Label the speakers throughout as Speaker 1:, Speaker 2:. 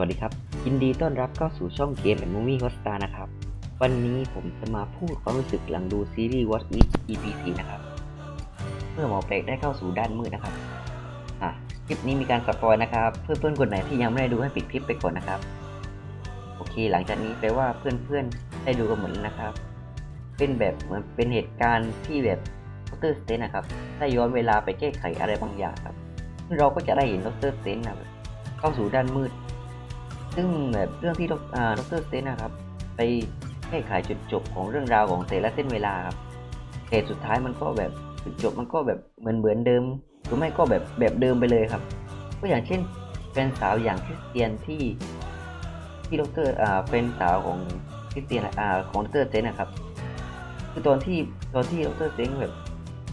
Speaker 1: วัสดีครับ ยินดีต้อนรับเข้าสู่ช่องเกมแอนด์มูวี่ฮอสตานะครับ วันนี้ผมจะมาพูดความรู้สึกหลังดูซีรีส์ What If EP 4นะครับ เมื่อหมอเปลกได้เข้าสู่ด้านมืดนะครับ อะ คลิปนี้มีการสปอยนะครับ เพื่อนๆคนไหนที่ยังไม่ได้ดูให้ปิดคลิปไปก่อนนะครับ โอเค หลังจากนี้แปลว่าเพื่อนๆได้ดูกันหมดแล้วนะครับ เป็นแบบเหมือนเป็นเหตุการณ์ที่แบบดรสเตนนะครับ ได้ย้อนเวลาไปแก้ไขอะไรบางอย่างครับ เราก็จะได้เห็นดรสเตนนะแบบเข้าสู่ด้านมืด ซึ่งแบบเรื่องที่ดรอ่าดรสเตนนะครับ ไปแก้ไขจุดจบของเรื่องราวของแต่ละเส้นเวลาครับแต่สุดท้ายมันก็แบบจุดจบมันก็แบบเหมือนเหมือนเดิม หรือไม่ก็แบบแบบเดิมไปเลยครับ ก็อย่างเช่นแฟนสาวอย่างคริสเตียนที่ที่ดรอ่าแฟนสาวของคริสเตียนอ่าของดรเซนนะครับคือตอนที่ตอนที่ดรเซนแบบ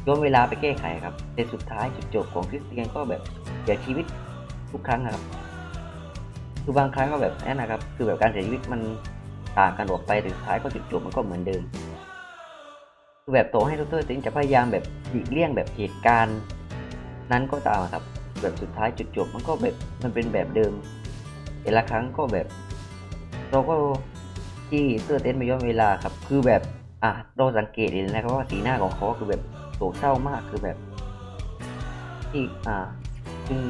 Speaker 1: ย้อนเวลาไปแก้ไขครับแต่สุดท้ายจุดจบของคริสเตียนก็แบบเสียชีวิตทุกครั้งนะครับ คือบางครั้งก็แบบนั่นนะครับ คือแบบการเสียชีวิตมันต่างกันออกไปแต่สุดท้ายก็จุดจบมันก็เหมือนเดิม คือแบบโตให้ดรเซนจะพยายามแบบหลีกเลี่ยงแบบเหตุการณ์ นั้นก็ตามครับ แบบสุดท้ายจุดจบมันก็แบบมันเป็นแบบเดิมแต่ละครั้งก็แบบเราก็ที่เสื้อเต้นมาย้อนเวลาครับ คือแบบอะเราสังเกตเห็นนะครับว่าสีหน้าของเขาคือแบบโศกเศร้ามากคือแบบที่อ่าถึง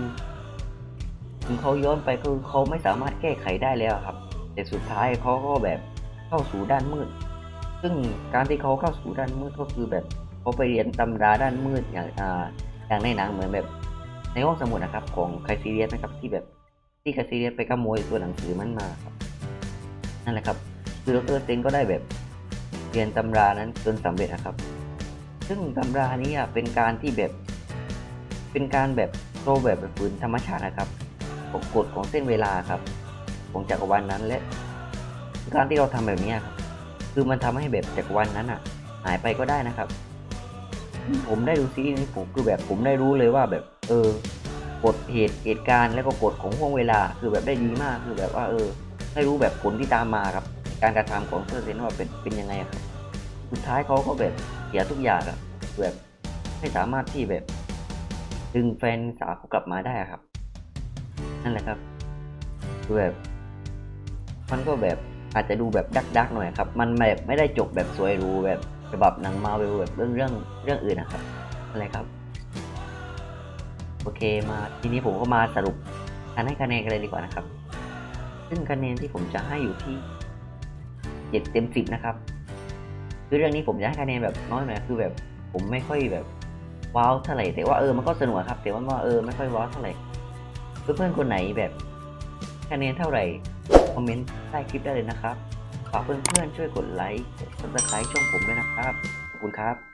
Speaker 1: ถึงเขาย้อนไปคือเขาไม่สามารถแก้ไขได้แล้วครับ แต่สุดท้ายเขาก็แบบเข้าสู่ด้านมืด ซึ่งการที่เขาเข้าสู่ด้านมืดก็คือแบบเขาไปเรียนตำราด้านมืดอย่างอ่าอย่างในหนังเหมือนแบบในห้องสมุดนะครับของไคซีเรียสนะครับที่แบบที่ไคซีเรียสไปขโมยตัวหนังสือมันมาครับนั่นแหละครับคือดรเซนก็ได้แบบเรียนตำรานั้นจนสำเร็จนะครับ ซึ่งตำรานี้อะเป็นการที่แบบเป็นการแบบโตแบบแบบฝืนธรรมชาตินะครับ ของกฎของเส้นเวลาครับ ของจักรวาลนนั้นและ การที่เราทำแบบนี้ครับ คือมันทำให้แบบจักรวาลนนั้นอะ หายไปก็ได้นะครับ ผมได้ดูซีรีส์นี้ผมคือแบบผมได้รู้เลยว่าแบบ เออกฎเหตุเหตุการณ์แล้วก็กฎของห่วงเวลา คือแบบได้ดีมากคือแบบว่า เออได้รู้แบบผลที่ตามมาครับ การกระทำของเซอร์เซนว่าเป็นเป็นยังไงครับสุดท้ายเขาก็แบบเสียทุกอย่างอะแบบไม่สามารถที่แบบดึงแฟนสาวเขากลับมาได้ครับ นั่นแหละครับคือแบบ มันก็แบบอาจจะดูแบบดักๆหน่อยครับ มันแบบไม่ได้จบแบบสวยหรูแบบฉบับหนังมาเวลแบบเรื่องเรื่องเรื่องอื่นนะครับอะไรครับ โอเคมาทีนี้ผมก็มาสรุปการให้คะแนนกันเลยดีกว่านะครับ ซึ่งคะแนนที่ผมจะให้อยู่ที่เจ็ดเต็มสิบนะครับ คือเรื่องนี้ผมจะให้คะแนนแบบน้อยหน่อยคือแบบ ผมไม่ค่อยแบบว้าวเท่าไหร่แต่ว่าเออมันก็สนุกครับแต่ว่าเออไม่ค่อยว้าวเท่าไหร่ เพื่อนๆคนไหนแบบคะแนนเท่าไหร่ คอมเมนต์ใต้คลิปได้เลยนะครับ ฝากเพื่อนๆช่วยกดไลค์กดซับสไครต์ช่องผมด้วยนะครับ ขอบคุณครับ